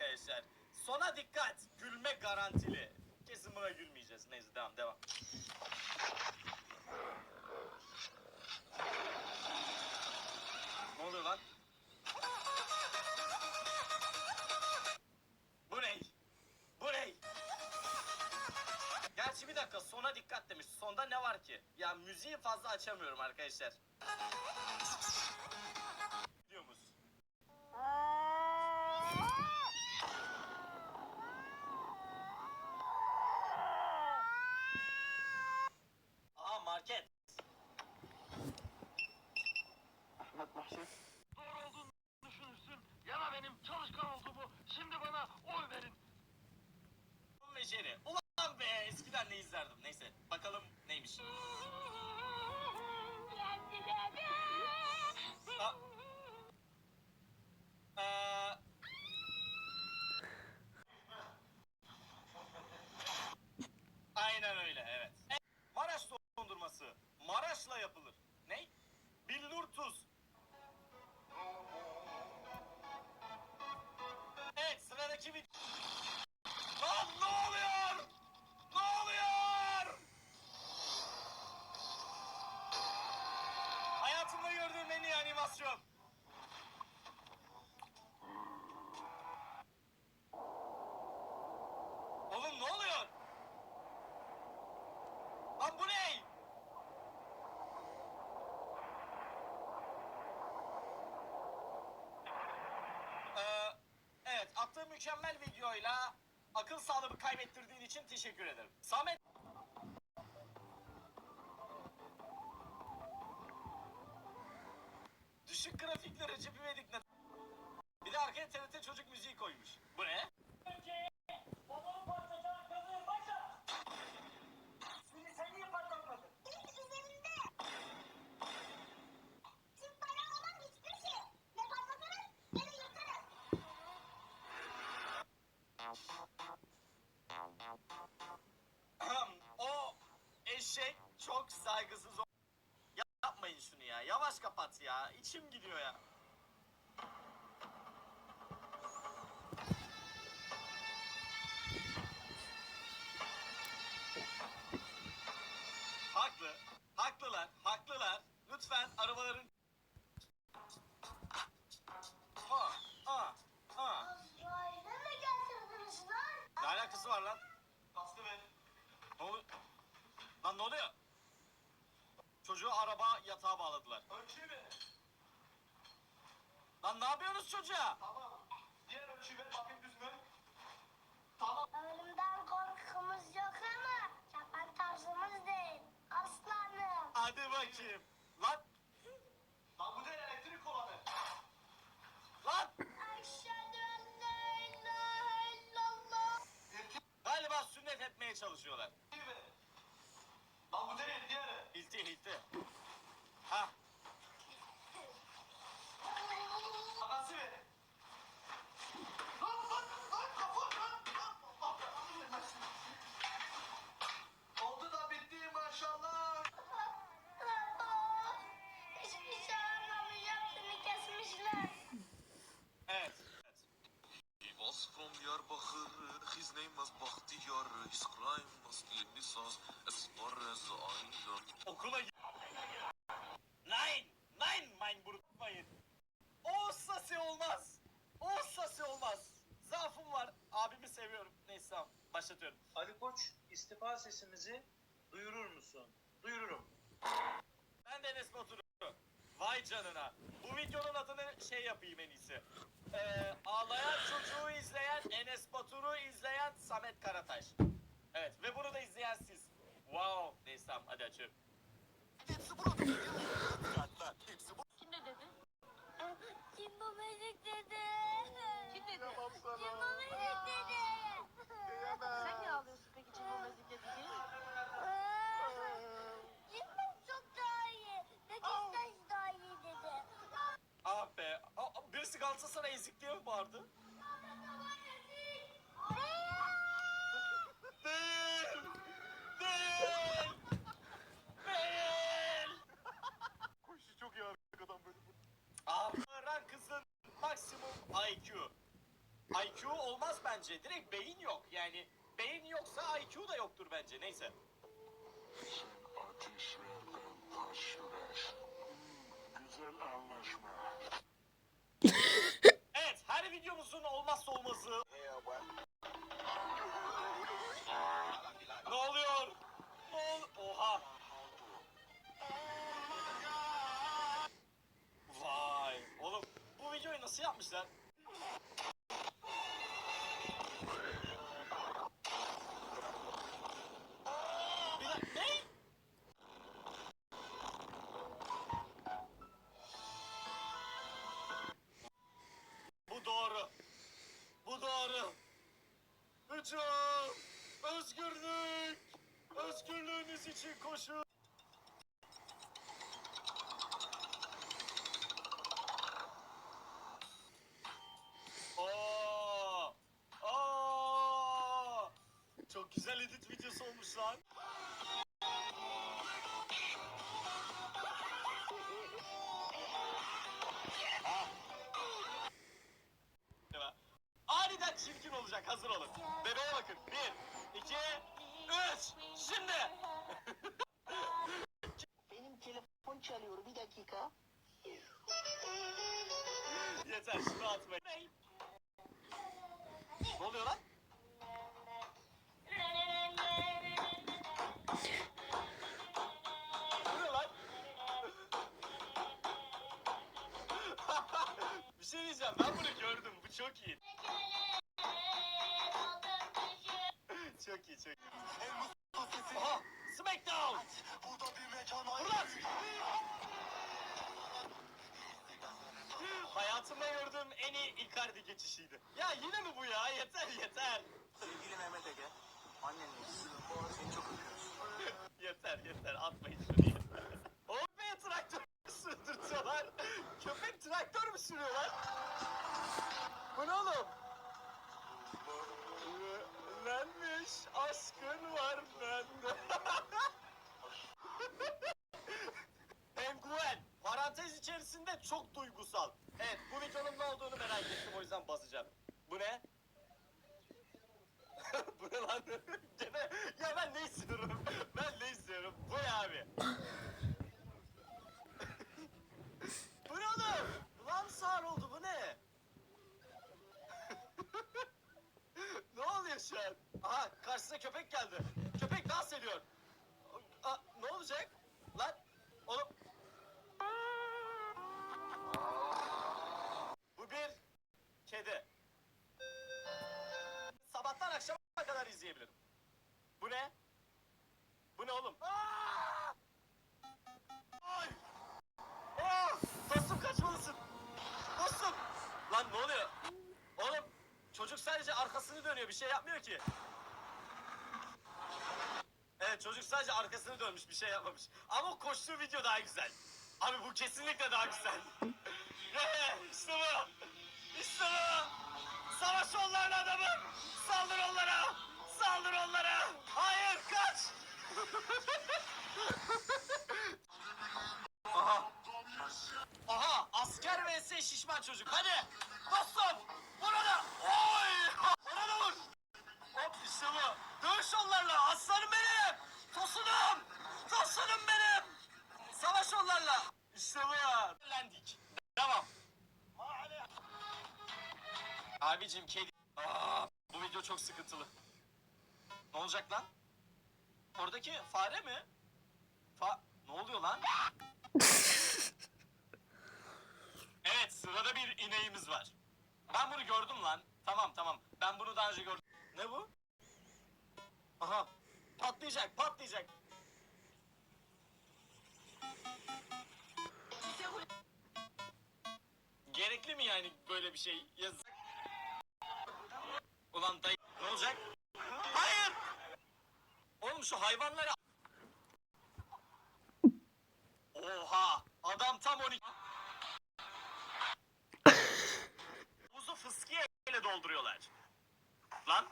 arkadaşlar. Sona dikkat. Gülme garantili. Kesin buna gülmeyeceğiz. Neyse devam devam. Ne oluyor lan? Bu ne? Bu ne? Gerçi bir dakika sona dikkat demiş. Sonda ne var ki? Ya müziği fazla açamıyorum arkadaşlar. Jeez. Mükemmel videoyla akıl sağlığımı kaybettirdiğin için teşekkür ederim. Samet Düşük grafikli Recep İvedik ne? Bir de arkaya TRT çocuk eşek çok saygısız. Yapmayın şunu ya. Yavaş kapat ya. İçim gidiyor ya. Haklı. Haklılar. Haklılar. Lütfen arabaların... Araba yatağa bağladılar. Ölçüyü ver. Lan ne yapıyorsunuz çocuğa? Tamam. Diğer ölçüyü ver bakayım düz mü? Tamam. Ölümden korkumuz yok ama çapan tarzımız değil. Aslanım. Hadi bakayım. His name was Bahtiyar, his crime was Linisas, as far as I know. Okula git. Nein. Nein. Mein burutmayın. O sasi olmaz. O sasi olmaz. Zaafım var. Abimi seviyorum. Neyse tamam. Başlatıyorum. Ali Koç istifa sesimizi duyurur musun? Duyururum. Ben de Enes Batur'u. Vay canına. Bu videonun adını şey yapayım en iyisi. Ee, ağlayan çocuğu izleyen, Enes Batur'u izleyen Samet Karataş. Evet ve bunu da izleyen siz. Wow. Neyse tamam hadi açıyorum. Kim ne dedi? Kim bu müzik dedi? Kim dedi? Kim bu müzik dedi? Sen niye ağlıyorsun peki Cemil Mezik dedi Birisi Galatasaray ezik diye mi bağırdı? Değil. Değil. Değil. Koşu çok iyi arkadan böyle. Ağlayan kızın maksimum IQ. IQ ol bence. Direkt beyin yok. Yani beyin yoksa IQ da yoktur bence. Neyse. Evet, yapmışlar? Bu doğru. Bu doğru. Hücum! Özgürlük! Özgürlüğünüz için koşun! Olacak. Hazır olun. Bebeğe bakın. Bir, iki, üç. Şimdi. Benim telefon çalıyor bir dakika. Yeter şunu atmayın. Ne? Oluyor lan? bir şey diyeceğim. Ben bunu gördüm. Bu çok iyi. Çok iyi, çok iyi. Aha! Smackdown! Burada bir mekan Fırlat! Hayatımda gördüğüm en iyi Icardi geçişiydi. Ya yine mi bu ya? Yeter yeter. Sevgili Mehmet Ege, annenle seni çok öpüyoruz. yeter yeter atmayın şunu yeter. Köpeğe traktör mü sürdürtüyorlar? Köpek traktör mü sürüyor lan? Bu ne oğlum? Lenmiş aşkın var bende. Penguen. Parantez içerisinde çok duygusal. Evet bu videonun ne olduğunu merak ettim o yüzden basacağım. Bu ne? bu ne lan? Gene ya ben ne istiyorum? Ben ne istiyorum? Bu ne abi? bu ne oğlum? Lan sağır oldu bu ne? ne oluyor şu an? Karşısına köpek geldi. Köpek dans ediyor. Aa, ne olacak? Lan oğlum. Bu bir kedi. Sabahtan akşama kadar izleyebilirim. Bu ne? Bu ne oğlum? Aa! Ay! Aa! Dostum kaçmalısın. Dostum. Lan ne oluyor? Oğlum çocuk sadece arkasını dönüyor bir şey yapmıyor ki. Evet çocuk sadece arkasını dönmüş bir şey yapmamış. Ama koştuğu video daha güzel. Abi bu kesinlikle daha güzel. İşte bu. İşte bu. Savaş onların adamı. Saldır onlara. Saldır onlara. Hayır kaç. Aha. Aha asker vs şişman çocuk. Hadi. Dostum. Burada. Oy. Abicim kedi. Aa, bu video çok sıkıntılı. Ne olacak lan? Oradaki fare mi? Fa... Ne oluyor lan? evet sırada bir ineğimiz var. Ben bunu gördüm lan. Tamam tamam. Ben bunu daha önce gördüm. Ne bu? Aha. Patlayacak patlayacak. Gerekli mi yani böyle bir şey? Yazık. Ulan dayı ne olacak? Hayır! Oğlum şu hayvanları... Oha! Adam tam 12... Buzu fıskiye ile dolduruyorlar. Lan!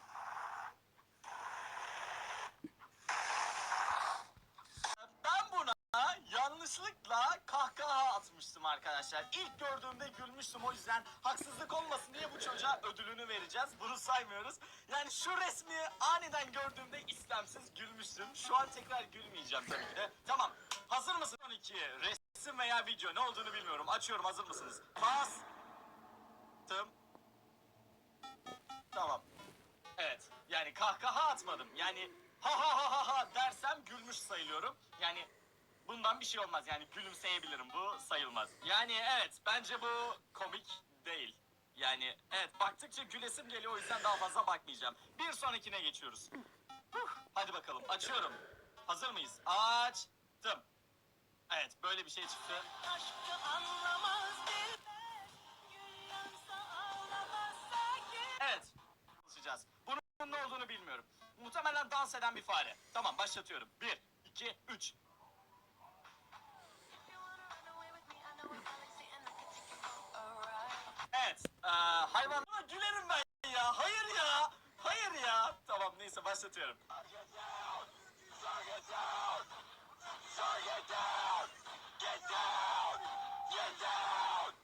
Ben buna yanlış yanlışlıkla kahkaha atmıştım arkadaşlar. İlk gördüğümde gülmüştüm o yüzden haksızlık olmasın diye bu çocuğa ödülünü vereceğiz. Bunu saymıyoruz. Yani şu resmi aniden gördüğümde istemsiz gülmüştüm. Şu an tekrar gülmeyeceğim tabii ki de. Tamam. Hazır mısın 12? Resim veya video ne olduğunu bilmiyorum. Açıyorum hazır mısınız? Bastım. Tamam. Evet. Yani kahkaha atmadım. Yani ha ha ha ha ha dersem gülmüş sayılıyorum. Yani bundan bir şey olmaz. Yani gülümseyebilirim. Bu sayılmaz. Yani evet bence bu komik değil. Yani evet baktıkça gülesim geliyor o yüzden daha fazla bakmayacağım. Bir sonrakine geçiyoruz. Hadi bakalım açıyorum. Hazır mıyız? Açtım. Evet böyle bir şey çıktı. Evet. Çalışacağız. Bunun ne olduğunu bilmiyorum. Muhtemelen dans eden bir fare. Tamam başlatıyorum. Bir, iki, üç. Neyse başlatıyorum. Get down! Get down!